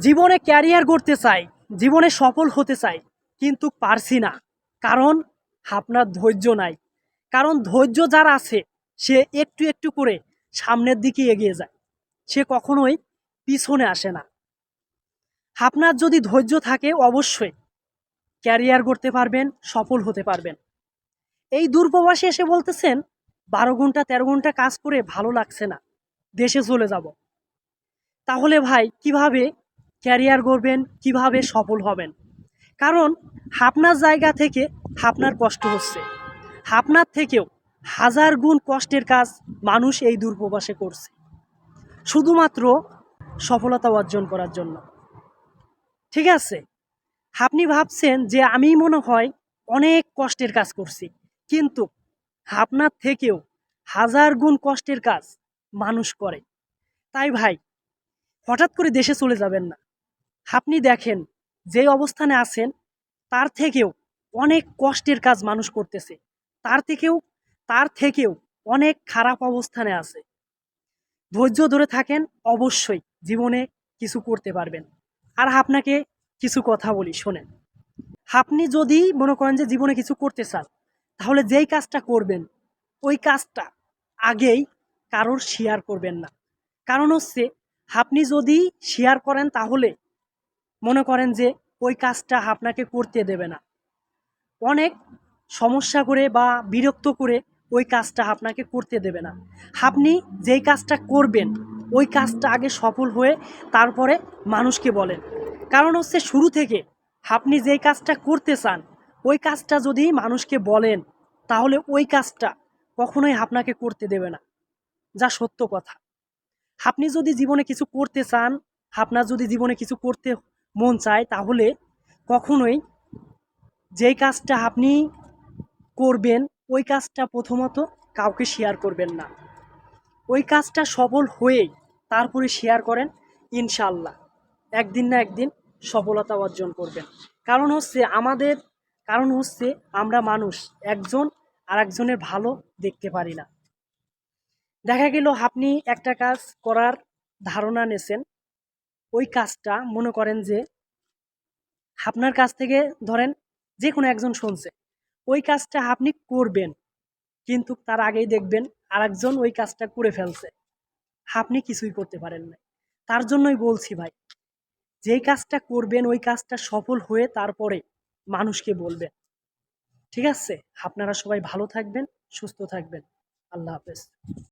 জীবনে ক্যারিয়ার করতে চাই, জীবনে সফল হতে চাই, কিন্তু পারছি না। কারণ আপনার ধৈর্য নাই। কারণ ধৈর্য যার আছে, সে একটু একটু করে সামনের দিকে এগিয়ে যায়। সে কখনোই পিছনে আসে না। আপনার যদি ধৈর্য থাকে, অবশ্যই ক্যারিয়ার করতে পারবেন, সফল হতে পারবেন। এই দূরপ্রবাসে এসে বলতেছেন, বারো ঘণ্টা, তেরো ঘণ্টা কাজ করে ভালো লাগছে না। দেশে চলে যাব। তাহলে ভাই, কীভাবে ক্যারিয়ার করবেন কীভাবে সফল হবেন। কারণ আপনার জায়গা থেকে আপনার কষ্ট হচ্ছে। আপনার থেকেও হাজার গুণ কষ্টের কাজ মানুষ এই দূরপ্রবাসে করছে। শুধুমাত্র সফলতা অর্জন করার জন্য। ঠিক আছে? আপনি ভাবছেন যে আমি মনে হয় অনেক কষ্টের কাজ করছি, কিন্তু আপনার থেকেও হাজার গুণ কষ্টের কাজ মানুষ করে। তাই ভাই, হঠাৎ করে দেশে চলে যাবেন না। আপনি দেখেন যে অবস্থানে আছেন, তার থেকেও অনেক কষ্টের কাজ মানুষ করতেছে। তার থেকেও তার থেকেও অনেক খারাপ অবস্থানে আছে। ধৈর্য ধরে থাকেন, অবশ্যই জীবনে কিছু করতে পারবেন। আর আপনাকে কিছু কথা বলি, শোনেন। আপনি যদি মনে করেন যে জীবনে কিছু করতে চান, তাহলে যেই কাজটা করবেন, ওই কাজটা আগেই কারোর শেয়ার করবেন না। কারণ হচ্ছে, আপনি যদি শেয়ার করেন তাহলে মনে করেন যে ওই কাজটা আপনাকে করতে দেবে না। অনেক সমস্যা করে বা বিরক্ত করে ওই কাজটা আপনাকে করতে দেবে না। আপনি যেই কাজটা করবেন, ওই কাজটা আগে সফল হয়ে তারপরে মানুষকে বলেন। কারণ হচ্ছে শুরু থেকে আপনি যেই কাজটা করতে চান, ওই কাজটা যদি মানুষকে বলেন, তাহলে ওই কাজটা কখনোই আপনাকে করতে দেবে না। যা সত্য কথা। আপনি যদি জীবনে কিছু করতে চান, আপনার যদি জীবনে কিছু করতে মন চায়, তাহলে কখনোই যেই কাজটা আপনি করবেন, ওই কাজটা প্রথমত কাউকে শেয়ার করবেন না। ওই কাজটা সফল হয়েই তারপরে শেয়ার করেন ইনশাল্লাহ একদিন না একদিন সফলতা অর্জন করবেন। কারণ হচ্ছে আমাদের, কারণ হচ্ছে আমরা মানুষ, একজন আর একজনের ভালো দেখতে পারি না। দেখা গেল আপনি একটা কাজ করার ধারণা নেছেন ওই কাজটা মনে করেন যে আপনার কাছ থেকে ধরেন যে কোনো একজন শুনছে, ওই কাজটা আপনি করবেন, কিন্তু তার আগেই দেখবেন আরেকজন ওই কাজটা করে ফেলছে। আপনি কিছুই করতে পারেন না তার জন্যই বলছি ভাই, যেই কাজটা করবেন, ওই কাজটা সফল হয়ে তারপরে মানুষকে বলবেন। ঠিক আছে? আপনারা সবাই ভালো থাকবেন, সুস্থ থাকবেন। আল্লাহ হাফেজ।